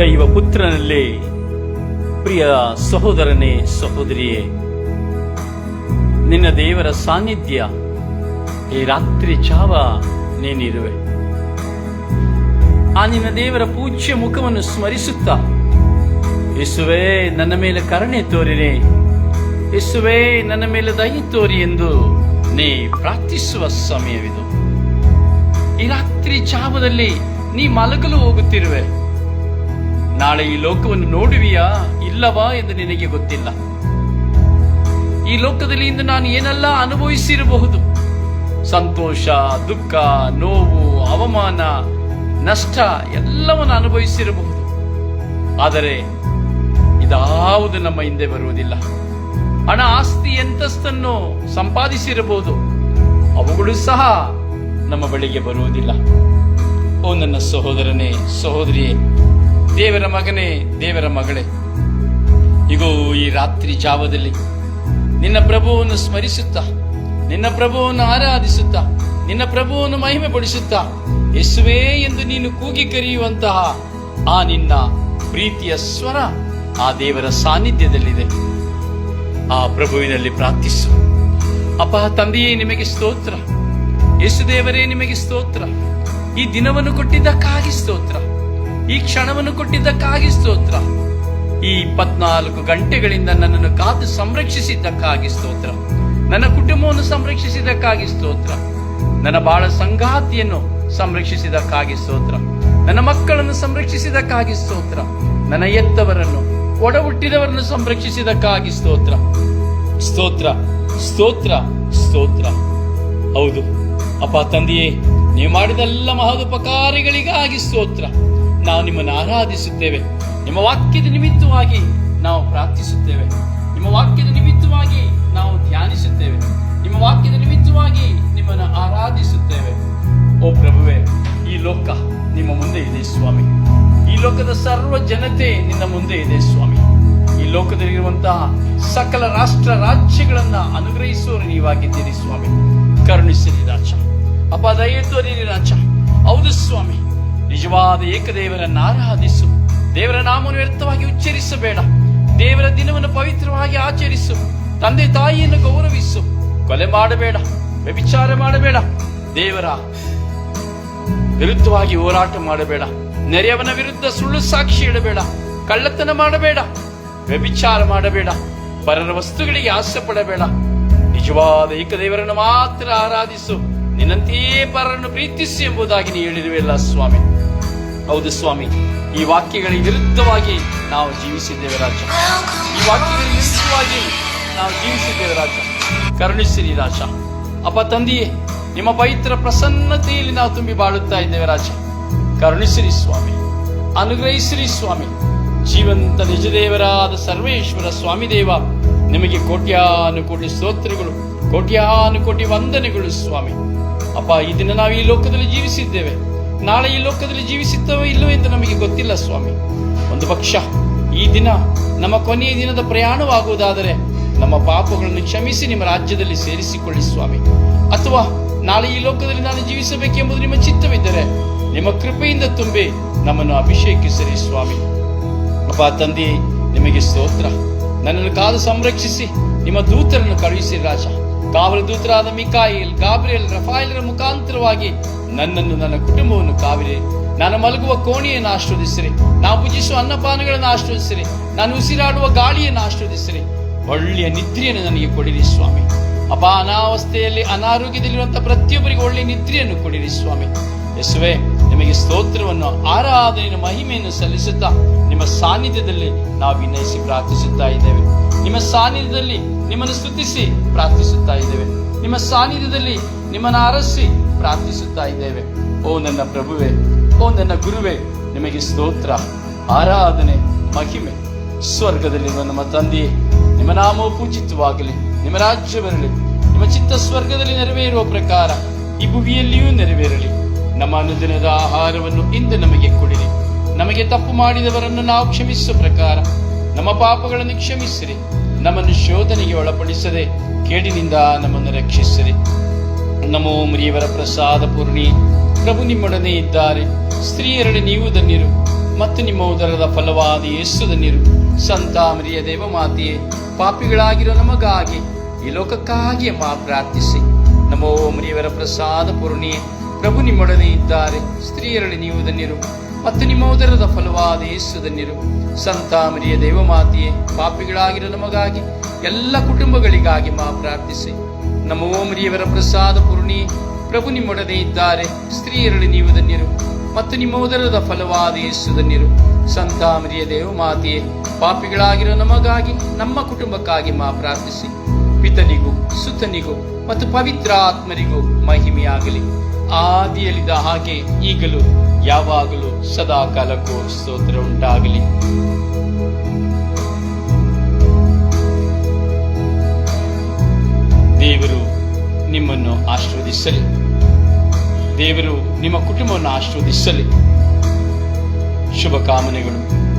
ದೈವ ಪುತ್ರನಲ್ಲಿ ಪ್ರಿಯ ಸಹೋದರನೇ, ಸಹೋದರಿಯೇ, ನಿನ್ನ ದೇವರ ಸಾನ್ನಿಧ್ಯ ಈ ರಾತ್ರಿ ಚಾವ ನೀನಿರುವೆ. ಆ ನಿನ್ನ ದೇವರ ಪೂಜ್ಯ ಮುಖವನ್ನು ಸ್ಮರಿಸುತ್ತ, ಯೇಸುವೇ, ನನ್ನ ಮೇಲೆ ಕರುಣೆ ತೋರಿರಿ. ಯೇಸುವೇ, ನನ್ನ ಮೇಲೆ ದಯ ತೋರಿ ಎಂದು ನೀ ಪ್ರಾರ್ಥಿಸುವ ಸಮಯವಿದು. ಈ ರಾತ್ರಿ ಚಾವದಲ್ಲಿ ನೀ ಮಲಗಲು ಹೋಗುತ್ತಿರುವೆ. ನಾಳೆ ಈ ಲೋಕವನ್ನು ನೋಡುವಿಯಾ ಇಲ್ಲವಾ ಎಂದು ನಿನಗೆ ಗೊತ್ತಿಲ್ಲ. ಈ ಲೋಕದಲ್ಲಿ ಇಂದು ನಾನು ಏನೆಲ್ಲ ಅನುಭವಿಸಿರಬಹುದು. ಸಂತೋಷ, ದುಃಖ, ನೋವು, ಅವಮಾನ, ನಷ್ಟ ಎಲ್ಲವನ್ನು ಅನುಭವಿಸಿರಬಹುದು. ಆದರೆ ಇದಾವುದು ನಮ್ಮ ಹಿಂದೆ ಬರುವುದಿಲ್ಲ. ಹಣ, ಆಸ್ತಿ ಎಂತಸ್ತನ್ನು ಸಂಪಾದಿಸಿರಬಹುದು. ಅವುಗಳು ಸಹ ನಮ್ಮ ಬಳಿಗೆ ಬರುವುದಿಲ್ಲ. ಓ ನನ್ನ ಸಹೋದರನೇ, ಸಹೋದರಿಯೇ ದೇವರ ಮಗನೇ, ದೇವರ ಮಗಳೇ. ಇಗೋ, ಈ ರಾತ್ರಿ ಜಾವದಲ್ಲಿ ನಿನ್ನ ಪ್ರಭುವನ್ನು ಸ್ಮರಿಸುತ್ತಾ, ನಿನ್ನ ಪ್ರಭುವನ್ನು ಆರಾಧಿಸುತ್ತಾ, ನಿನ್ನ ಪ್ರಭುವನ್ನು ಮಹಿಮೆ ಪಡಿಸುತ್ತಾ ಎಂದು ನೀನು ಕೂಗಿ ಕರೆಯುವಂತಹ ಆ ನಿನ್ನ ಪ್ರೀತಿಯ ಸ್ವರ ಆ ದೇವರ ಸಾನ್ನಿಧ್ಯದಲ್ಲಿದೆ. ಆ ಪ್ರಭುವಿನಲ್ಲಿ ಪ್ರಾರ್ಥಿಸು. ಅಪ್ಪ, ತಂದೆಯೇ ನಿಮಗೆ ಸ್ತೋತ್ರ. ಯೇಸು ದೇವರೇ, ನಿಮಗೆ ಸ್ತೋತ್ರ. ಈ ದಿನವನ್ನು ಕೊಟ್ಟಿದ್ದಕ್ಕಾಗಿ ಸ್ತೋತ್ರ. ಈ ಕ್ಷಣವನ್ನು ಕೊಟ್ಟಿದ್ದಕ್ಕಾಗಿ ಸ್ತೋತ್ರ. ಈ ಇಪ್ಪತ್ನಾಲ್ಕು ಗಂಟೆಗಳಿಂದ ನನ್ನನ್ನು ಕಾದು ಸಂರಕ್ಷಿಸಿದ್ದಕ್ಕಾಗಿ ಸ್ತೋತ್ರ. ನನ್ನ ಕುಟುಂಬವನ್ನು ಸಂರಕ್ಷಿಸಿದ್ದಕ್ಕಾಗಿ ಸ್ತೋತ್ರ. ನನ್ನ ಬಾಳ ಸಂಗಾತಿಯನ್ನು ಸಂರಕ್ಷಿಸಿದ್ದಕ್ಕಾಗಿ ಸ್ತೋತ್ರ. ನನ್ನ ಮಕ್ಕಳನ್ನು ಸಂರಕ್ಷಿಸಿದ್ದಕ್ಕಾಗಿ ಸ್ತೋತ್ರ. ನನ್ನ ಎತ್ತವರನ್ನು ಒಡ ಹುಟ್ಟಿದವರನ್ನು ಸಂರಕ್ಷಿಸಿದ್ದಕ್ಕಾಗಿ ಸ್ತೋತ್ರ. ಸ್ತೋತ್ರ ಸ್ತೋತ್ರ ಸ್ತೋತ್ರ. ಹೌದು. ಅಪ್ಪ, ತಂದೆಯೇ, ನೀವು ಮಾಡಿದೆಲ್ಲ ಮಹದುಪಕಾರಿಗಳಿಗಾಗಿ ಸ್ತೋತ್ರ. ನಾವು ನಿಮ್ಮನ್ನು ಆರಾಧಿಸುತ್ತೇವೆ. ನಿಮ್ಮ ವಾಕ್ಯದ ನಿಮಿತ್ತವಾಗಿ ನಾವು ಪ್ರಾರ್ಥಿಸುತ್ತೇವೆ. ನಿಮ್ಮ ವಾಕ್ಯದ ನಿಮಿತ್ತವಾಗಿ ನಾವು ಧ್ಯಾನಿಸುತ್ತೇವೆ. ನಿಮ್ಮ ವಾಕ್ಯದ ನಿಮಿತ್ತವಾಗಿ ನಿಮ್ಮನ್ನು ಆರಾಧಿಸುತ್ತೇವೆ. ಓ ಪ್ರಭುವೆ, ಈ ಲೋಕ ನಿಮ್ಮ ಮುಂದೆ ಇದೆ ಸ್ವಾಮಿ. ಈ ಲೋಕದ ಸರ್ವ ಜನತೆ ನಿನ್ನ ಮುಂದೆ ಇದೆ ಸ್ವಾಮಿ. ಈ ಲೋಕದಲ್ಲಿರುವಂತಹ ಸಕಲ ರಾಷ್ಟ್ರ ರಾಜ್ಯಗಳನ್ನ ಅನುಗ್ರಹಿಸುವರು ನೀವಾಗಿದ್ದೀರಿ ಸ್ವಾಮಿ. ಕರುಣಿಸಿರಿ ರಾಜ. ಅಪ್ಪ ದಯ ತೋರಿರಿ ರಾಜ. ಹೌದು ಸ್ವಾಮಿ. ನಿಜವಾದ ಏಕದೇವರನ್ನ ಆರಾಧಿಸು. ದೇವರ ನಾಮವನ್ನು ವ್ಯರ್ಥವಾಗಿ ಉಚ್ಚರಿಸಬೇಡ. ದೇವರ ದಿನವನ್ನು ಪವಿತ್ರವಾಗಿ ಆಚರಿಸು. ತಂದೆ ತಾಯಿಯನ್ನು ಗೌರವಿಸು. ಕೊಲೆ ಮಾಡಬೇಡ, ವ್ಯಭಿಚಾರ ಮಾಡಬೇಡ. ದೇವರ ವಿರುದ್ಧವಾಗಿ ಹೋರಾಟ ಮಾಡಬೇಡ. ನೆರೆಯವನ ವಿರುದ್ಧ ಸುಳ್ಳು ಸಾಕ್ಷಿ ಇಡಬೇಡ. ಕಳ್ಳತನ ಮಾಡಬೇಡ, ವ್ಯಭಿಚಾರ ಮಾಡಬೇಡ. ಪರರ ವಸ್ತುಗಳಿಗೆ ಆಸೆ ಪಡಬೇಡ ನಿಜವಾದ ಏಕದೇವರನ್ನು ಮಾತ್ರ ಆರಾಧಿಸು. ನಿನ್ನಂತೆಯೇ ಪರರನ್ನು ಪ್ರೀತಿಸಿ ಎಂಬುದಾಗಿ ನೀ ಹೇಳಿರುವೆಲ್ಲ ಸ್ವಾಮಿ. ಹೌದು ಸ್ವಾಮಿ. ಈ ವಾಕ್ಯಗಳಿಗೆ ವಿರುದ್ಧವಾಗಿ ನಾವು ಜೀವಿಸಿದ್ದೇವೆ ರಾಜ. ಈ ವಾಕ್ಯಗಳಿಗೆ ವಿರುದ್ಧವಾಗಿ ನಾವು ಜೀವಿಸಿದ್ದೇವೆ ರಾಜ. ಕರುಣಿಸಿರಿ ರಾಜ. ಅಪ್ಪ ತಂದೆಯೇ, ನಿಮ್ಮ ಪವಿತ್ರ ಪ್ರಸನ್ನತೆಯಲ್ಲಿ ನಾವು ತುಂಬಿ ಬಾಳುತ್ತಾ ಇದ್ದೇವೆ ರಾಜ. ಕರುಣಿಸಿರಿ ಸ್ವಾಮಿ. ಅನುಗ್ರಹಿಸಿರಿ ಸ್ವಾಮಿ. ಜೀವಂತ ನಿಜದೇವರಾದ ಸರ್ವೇಶ್ವರ ಸ್ವಾಮಿ ದೇವ, ನಿಮಗೆ ಕೋಟ್ಯಾನು ಕೋಟಿ ಸ್ತೋತ್ರಗಳು, ಕೋಟ್ಯಾನುಕೋಟಿ ವಂದನೆಗಳು ಸ್ವಾಮಿ. ಅಪ್ಪ, ಈ ದಿನ ನಾವು ಈ ಲೋಕದಲ್ಲಿ ಜೀವಿಸಿದ್ದೇವೆ. ನಾಳೆ ಈ ಲೋಕದಲ್ಲಿ ಜೀವಿಸುತ್ತವೋ ಇಲ್ಲವೋ ಎಂದು ನಮಗೆ ಗೊತ್ತಿಲ್ಲ, ಸ್ವಾಮಿ. ಒಂದು ಪಕ್ಷ ಈ ದಿನ ನಮ್ಮ ಕೊನೆಯ ದಿನದ ಪ್ರಯಾಣವಾಗುವುದಾದರೆ ನಮ್ಮ ಪಾಪಗಳನ್ನು ಕ್ಷಮಿಸಿ ನಿಮ್ಮ ರಾಜ್ಯದಲ್ಲಿ ಸೇರಿಸಿಕೊಳ್ಳಿ, ಸ್ವಾಮಿ. ಅಥವಾ ನಾಳೆ ಈ ಲೋಕದಲ್ಲಿ ನಾನು ಜೀವಿಸಬೇಕೆಂಬುದು ನಿಮ್ಮ ಚಿತ್ತವಿದ್ದರೆ ನಿಮ್ಮ ಕೃಪೆಯಿಂದ ತುಂಬಿ ನಮ್ಮನ್ನು ಅಭಿಷೇಕಿಸಿರಿ, ಸ್ವಾಮಿ. ಅಪ್ಪ, ತಂದೆ, ನಿಮಗೆ ಸ್ತೋತ್ರ. ನನ್ನನ್ನು ಕಾದು ಸಂರಕ್ಷಿಸಿ ನಿಮ್ಮ ದೂತರನ್ನು ಕಳುಹಿಸಿ ರಾಜ. ಕಾವಲು ದೂತರಾದ ಮಿಕಾಯಿಲ್, ಗಾಬ್ರಿಯಲ್ ರಫಾಯಿಲ್ ಮುಖಾಂತರವಾಗಿ ನನ್ನನ್ನು ನನ್ನ ಕುಟುಂಬವನ್ನು ಕಾವಿರಿ. ನಾನು ಮಲಗುವ ಕೋಣೆಯನ್ನು ಆಶ್ರವದಿಸಿರಿ ನಾವು ಪೂಜಿಸುವ ಅನ್ನಪಾನಗಳನ್ನು ಆಶ್ರವದಿಸಿರಿ ನಾನು ಉಸಿರಾಡುವ ಗಾಳಿಯನ್ನು ಆಶ್ರವದಿಸಿರಿ ಒಳ್ಳೆಯ ನಿದ್ರೆಯನ್ನು ನನಗೆ ಕೊಡಿರಿ ಸ್ವಾಮಿ. ಅಪ ಅನಾವಸ್ಥೆಯಲ್ಲಿ ಅನಾರೋಗ್ಯದಲ್ಲಿರುವಂತಹ ಪ್ರತಿಯೊಬ್ಬರಿಗೆ ಒಳ್ಳೆಯ ನಿದ್ರೆಯನ್ನು ಕೊಡಿರಿ ಸ್ವಾಮಿ. ಯಸುವೆ, ನಿಮಗೆ ಸ್ತೋತ್ರವನ್ನು ಆರಾಧನೆಯ ಮಹಿಮೆಯನ್ನು ಸಲ್ಲಿಸುತ್ತಾ ನಿಮ್ಮ ಸಾನ್ನಿಧ್ಯದಲ್ಲಿ ನಾವು ವಿನಯಿಸಿ ಪ್ರಾರ್ಥಿಸುತ್ತಾ ಇದ್ದೇವೆ. ನಿಮ್ಮ ಸಾನ್ನಿಧ್ಯದಲ್ಲಿ ನಿಮ್ಮನ್ನು ಸ್ತುತಿಸಿ ಪ್ರಾರ್ಥಿಸುತ್ತಾ ಇದ್ದೇವೆ. ನಿಮ್ಮ ಸಾನ್ನಿಧ್ಯದಲ್ಲಿ ನಿಮ್ಮನ್ನು ಅರಸಿ ಪ್ರಾರ್ಥಿಸುತ್ತಾ ಇದ್ದೇವೆ. ಓ ನನ್ನ ಪ್ರಭುವೆ, ಓ ನನ್ನ ಗುರುವೆ, ನಿಮಗೆ ಸ್ತೋತ್ರ, ಆರಾಧನೆ, ಮಹಿಮೆ. ಸ್ವರ್ಗದಲ್ಲಿರುವ ನಮ್ಮ ತಂದೆಯೇ, ನಿಮ್ಮ ನಾಮವು ಪೂಜಿತವಾಗಲಿ, ನಿಮ್ಮ ರಾಜ್ಯ ಬರಲಿ, ನಿಮ್ಮ ಚಿತ್ತ ಸ್ವರ್ಗದಲ್ಲಿ ನೆರವೇರುವ ಪ್ರಕಾರ ಈ ಭುವಿಯಲ್ಲಿಯೂ ನೆರವೇರಲಿ. ನಮ್ಮ ಅನುದಿನದ ಆಹಾರವನ್ನು ಇಂದು ನಮಗೆ ಕೊಡಿರಿ. ನಮಗೆ ತಪ್ಪು ಮಾಡಿದವರನ್ನು ನಾವು ಕ್ಷಮಿಸುವ ಪ್ರಕಾರ ನಮ್ಮ ಪಾಪಗಳನ್ನು ಕ್ಷಮಿಸಿರಿ, ನಮ್ಮನ್ನು ಶೋಧನೆಗೆ ಒಳಪಡಿಸದೆ, ಕೇಡಿನಿಂದ ನಮ್ಮನ್ನು ರಕ್ಷಿಸಿರಿ. ನಮೋ ಮುರಿಯವರ ಪ್ರಸಾದ ಪೂರ್ಣಿ, ಪ್ರಭು ನಿಮ್ಮೊಡನೆ ಇದ್ದಾರೆ. ಸ್ತ್ರೀಯರಡೆ ನೀವು ಧನ್ಯರು, ಮತ್ತು ನಿಮ್ಮ ಉದರದ ಫಲವಾದ ಯೇಸು ಧನ್ಯರು. ಸಂತ ಮರಿಯ ದೇವ ಮಾತೆಯೇ ಪಾಪಿಗಳಾಗಿರೋ ನಮಗಾಗಿ ಈ ಲೋಕಕ್ಕಾಗಿ ಮಾ ಪ್ರಾರ್ಥಿಸಿ. ನಮೋ ಮುರಿಯವರ ಪ್ರಸಾದ ಪೂರ್ಣಿಯೇ ಪ್ರಭು ನಿಮ್ಮೊಡನೆ ಇದ್ದಾರೆ. ಸ್ತ್ರೀಯರಡೆ ನೀವು ಧನ್ಯರು ಮತ್ತು ನಿಮ್ಮ ಉದರದ ಫಲವಾದ ಯೇಸು ಸಂತಾಮರಿಯ ದೇವಮಾತೆಯೇ, ಪಾಪಿಗಳಾಗಿರೋ ನಮಗಾಗಿ ಎಲ್ಲ ಕುಟುಂಬಗಳಿಗಾಗಿ ಮಾ ಪ್ರಾರ್ಥಿಸಿ. ನಮ್ಮ ಮರಿಯವರ ಪ್ರಸಾದ ಪೂರ್ಣಿ, ಪ್ರಭು ನಿಮ್ಮೊಡನೆ ಇದ್ದಾರೆ ಸ್ತ್ರೀಯರಲ್ಲಿ ನೀವು ಧನ್ಯರು ಮತ್ತು ನಿಮ್ಮ ಉದರದ ಫಲವಾದ ಯೇಸು ಧನ್ಯರು ಸಂತಾಮರಿಯ ದೇವಮಾತೆಯೇ ದೇವ ಮಾತೆಯೇ ಪಾಪಿಗಳಾಗಿರೋ ನಮಗಾಗಿ, ನಮ್ಮ ಕುಟುಂಬಕ್ಕಾಗಿ ಮಾ ಪ್ರಾರ್ಥಿಸಿ. ಪಿತನಿಗೂ, ಸುತನಿಗೂ ಮತ್ತು ಪವಿತ್ರ ಆತ್ಮರಿಗೂ ಮಹಿಮೆಯಾಗಲಿ. ಆದಿಯಲ್ಲಿದ್ದ ಹಾಗೆ ಈಗಲೂ, ಯಾವಾಗಲೂ ಸದಾ ಕಾಲಕ್ಕೂ ಸ್ತೋತ್ರ ಉಂಟಾಗಲಿ. ದೇವರು ನಿಮ್ಮನ್ನು ಆಶೀರ್ವದಿಸಲಿ. ದೇವರು ನಿಮ್ಮ ಕುಟುಂಬವನ್ನು ಆಶೀರ್ವದಿಸಲಿ. ಶುಭ ಕಾಮನೆಗಳು.